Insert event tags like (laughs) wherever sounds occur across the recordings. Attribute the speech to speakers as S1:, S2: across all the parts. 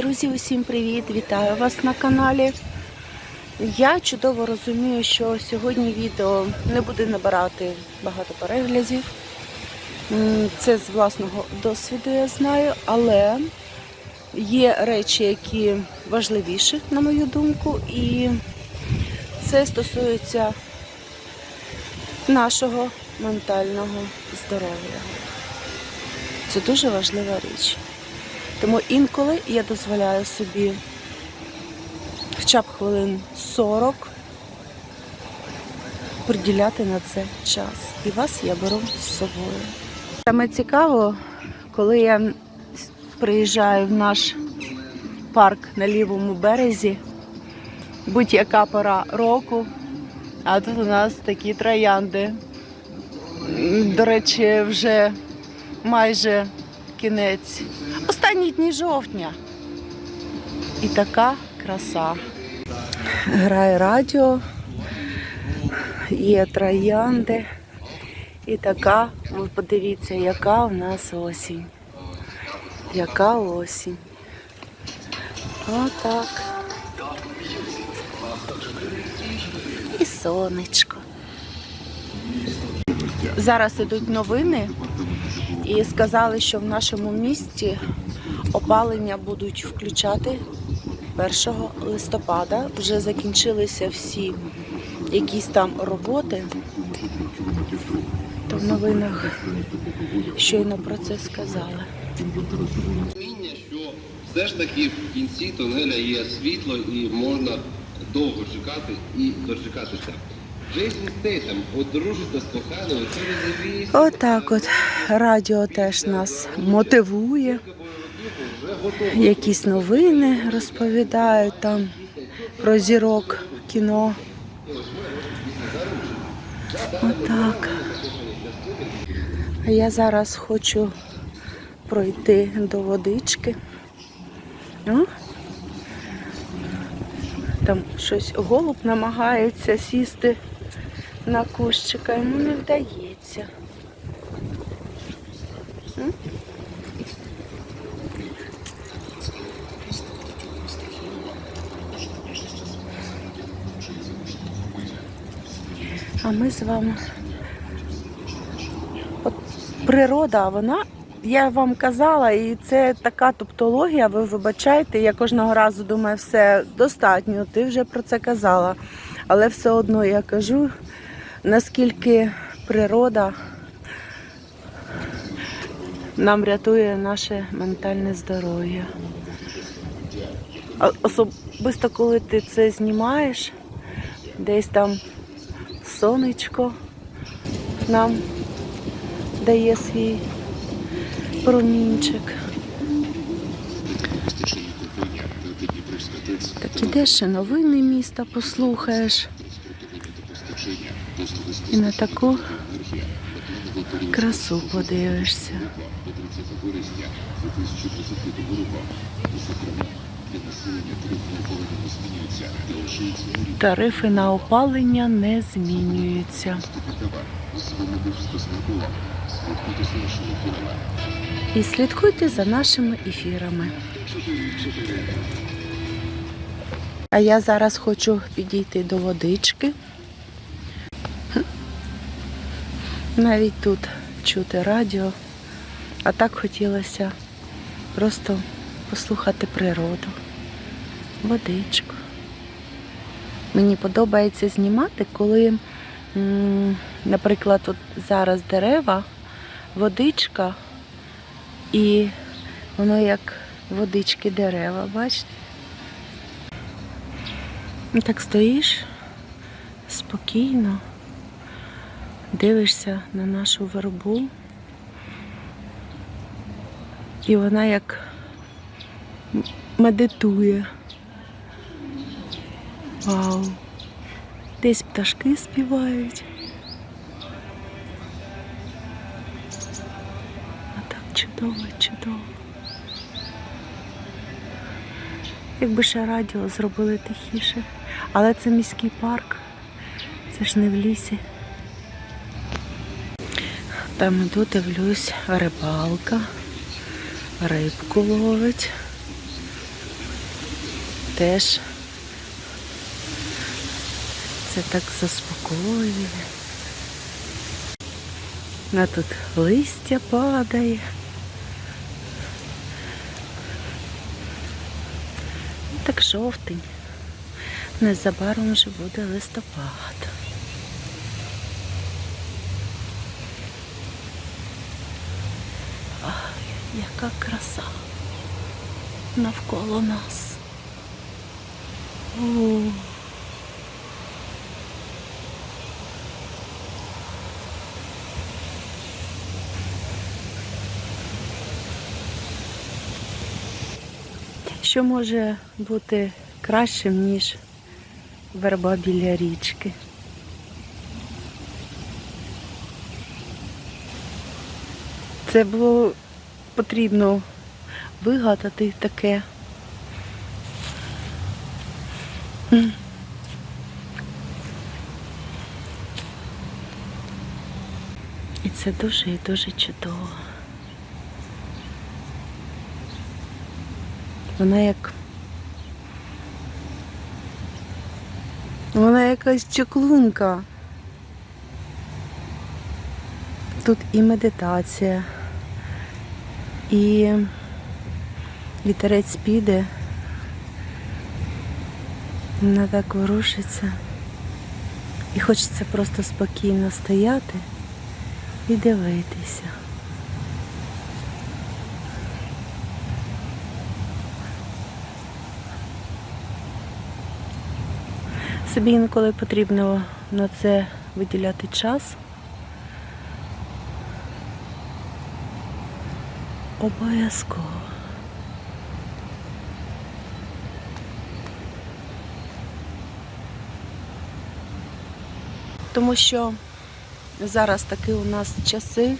S1: Друзі, усім привіт! Вітаю вас на каналі. Я чудово розумію, що сьогодні відео не буде набирати багато переглядів. Це з власного досвіду я знаю, але є речі, які важливіші, на мою думку, і це стосується нашого ментального здоров'я. Це дуже важлива річ. Тому інколи я дозволяю собі хоча б хвилин 40 приділяти на це час. І вас я беру з собою. Саме цікаво, коли я приїжджаю в наш парк на лівому березі, будь-яка пора року, а тут у нас такі троянди. До речі, вже майже кінець. Останні дні жовтня. І така краса. Грає радіо, є троянди. І така, ви подивіться, яка у нас осінь. Яка осінь. Отак. І сонечко. Зараз ідуть новини і сказали, що в нашому місті опалення будуть включати 1 листопада. Вже закінчилися всі якісь там роботи. То в новинах щойно про це сказали.
S2: розуміння, що все ж таки в кінці тунеля є світло і можна довго чекати і дочекатися.
S1: Отак от радіо теж нас мотивує. Якісь новини розповідають там про зірок кіно. Отак. А я зараз хочу пройти до водички. О, там щось голуб намагається сісти на кущика, йому не вдається. А ми з вами. От природа, вона, я вам казала, і це така топтологія, ви вибачайте, я кожного разу думаю, все достатньо, ти вже про це казала. Але все одно я кажу, наскільки природа нам рятує наше ментальне здоров'я. Особисто коли ти це знімаєш, десь там сонечко нам дає свій промінчик. Так ідеш ще новини міста послухаєш. І на таку красу подивишся. Тарифи на опалення не змінюються. І слідкуйте за нашими ефірами. А я зараз хочу підійти до водички. Навіть тут чути радіо, а так хотілося просто послухати природу, водичку. Мені подобається знімати, коли, наприклад, от зараз дерева, водичка, і воно як водички дерева, бачите? Так стоїш спокійно, дивишся на нашу вербу, і вона як медитує. Вау. Десь пташки співають. А так чудово, чудово. Якби ще радіо зробили тихіше. Але це міський парк. Це ж не в лісі. Там іду, дивлюсь, рибалка. Рибку ловить. теж це так заспокоює. А тут листя падає. Так жовтень. Незабаром вже буде листопад. Ай, яка краса навколо нас. О. Що може бути кращим, ніж верба біля річки? Це було потрібно вигадати таке. І це дуже і дуже чудово. Вона як. Вона якась чаклунка. Тут і медитація, і вітерець піде. Вона так ворушиться. І хочеться просто спокійно стояти і дивитися. Собі інколи потрібно на це виділяти час. Обов'язково. Тому що зараз такі у нас часи,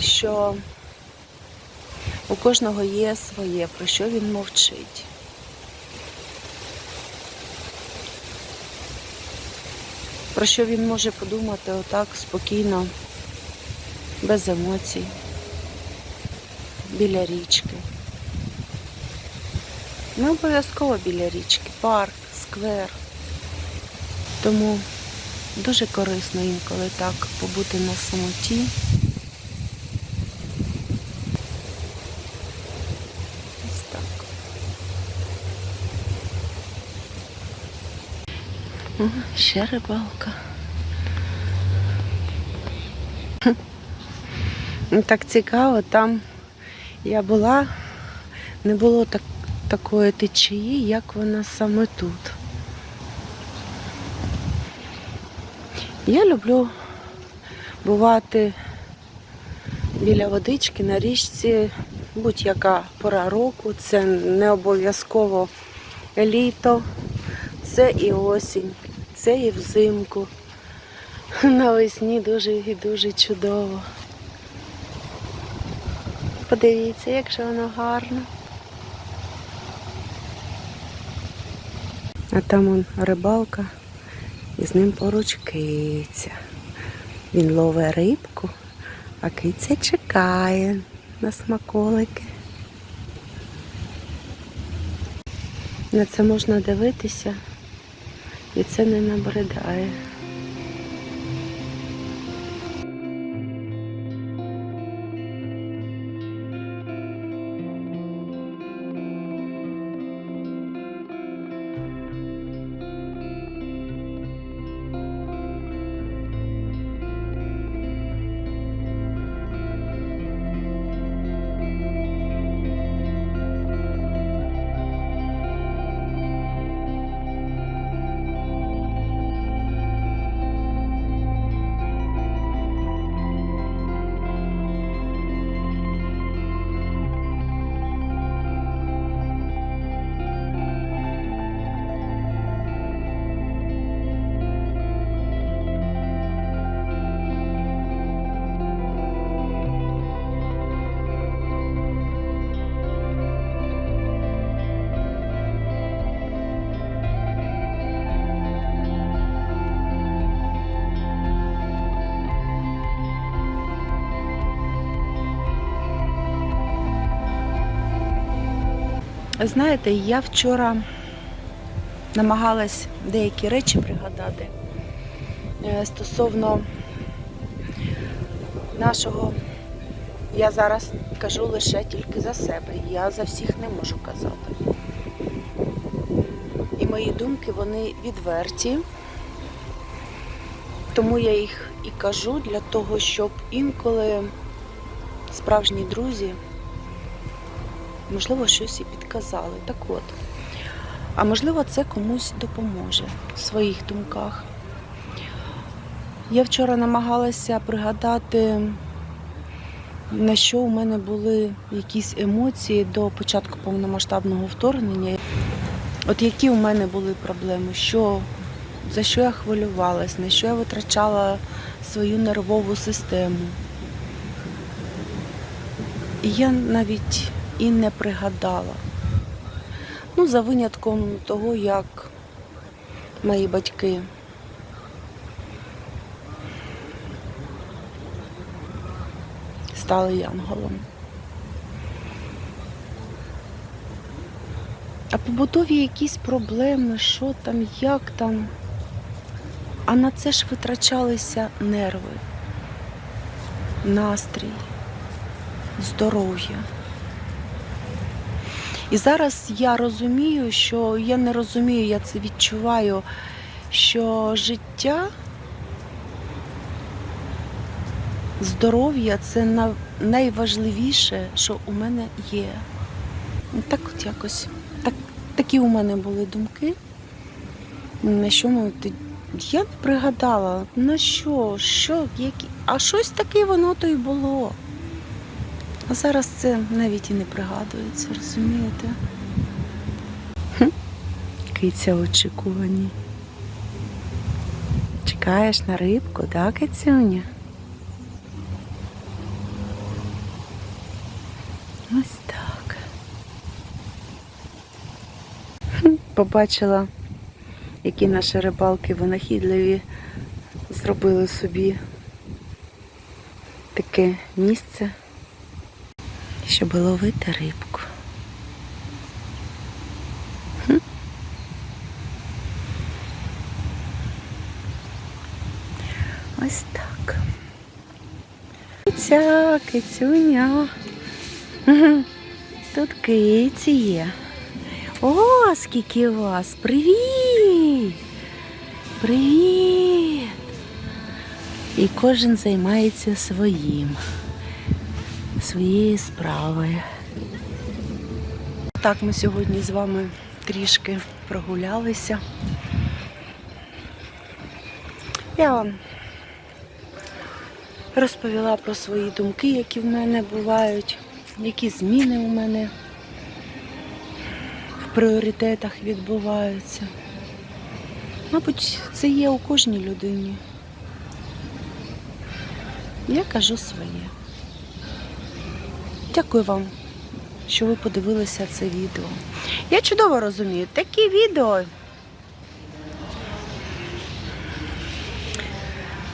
S1: що у кожного є своє, про що він мовчить. Про що він може подумати отак спокійно, без емоцій, біля річки. Не обов'язково біля річки, парк, сквер. Тому дуже корисно інколи так побути на самоті. Ось так. Ще рибалка. (laughs) Ну, Так цікаво, там я була, не було так, такої течії, як вона саме тут. Я люблю бувати біля водички на річці, будь-яка пора року. Це не обов'язково літо, це і осінь, це і взимку. Навесні дуже і дуже чудово. Подивіться, як же воно гарно. А там он рибалка і з ним поруч киця. Він ловить рибку, а киця чекає на смаколики. На це можна дивитися і це не набридає. Знаєте, я вчора намагалась деякі речі пригадати е, стосовно нашого. Я зараз кажу лише тільки за себе. Я за всіх не можу казати. І мої думки вони відверті. Тому я їх і кажу для того, щоб інколи справжні друзі, можливо, щось і підказали. Так от. А можливо, це комусь допоможе в своїх думках. Я вчора намагалася пригадати, на що у мене були якісь емоції до початку повномасштабного вторгнення. От які у мене були проблеми, що, за що я хвилювалась, на що я витрачала свою нервову систему. І я навіть і не пригадала. Ну, за винятком того, як мої батьки стали янголом. А побутові якісь проблеми, що там, як там. А на це ж витрачалися нерви, настрій, здоров'я. І зараз я розумію, що я не розумію, я це відчуваю, що життя, здоров'я це на- найважливіше, що у мене є. Ну, Так от якось. Так, такі у мене були думки. На що ми я не пригадала, на що, що, які. А щось таке воно то й було. А зараз це навіть і не пригадується, розумієте? Киця в очікуванні. Чекаєш на рибку, да, Кицюня? Ось так. Побачила, які наші рибалки винахідливі зробили собі таке місце щоб ловити рибку. Хм. Ось так. Киця, кицюня. (laughs) Тут киці є. О, скільки вас! Привіт! Привіт! І кожен займається своїм своєю справою. Так, ми сьогодні з вами трішки прогулялися. Я вам розповіла про свої думки, які в мене бувають, які зміни у мене в пріоритетах відбуваються. Мабуть, це є у кожній людині. Я кажу своє. Дякую вам, що ви подивилися це відео. Я чудово розумію, такі відео.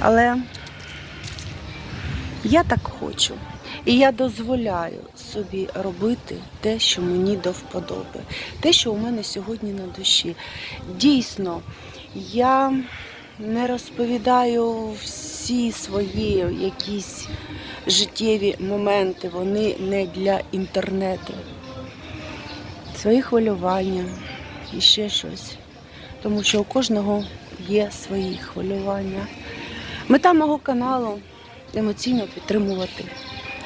S1: Але я так хочу. І я дозволяю собі робити те, що мені до вподоби, те, що у мене сьогодні на душі. Дійсно, я не розповідаю всі свої якісь життєві моменти, вони не для інтернету. Свої хвилювання і ще щось. Тому що у кожного є свої хвилювання. Мета мого каналу емоційно підтримувати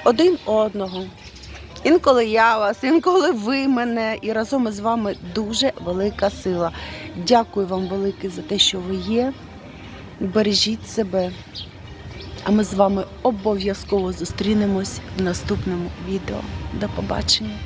S1: один одного. Інколи я вас, інколи ви мене, і разом із вами дуже велика сила. Дякую вам велике за те, що ви є. Бережіть себе. А ми з вами обов'язково зустрінемось в наступному відео. До побачення!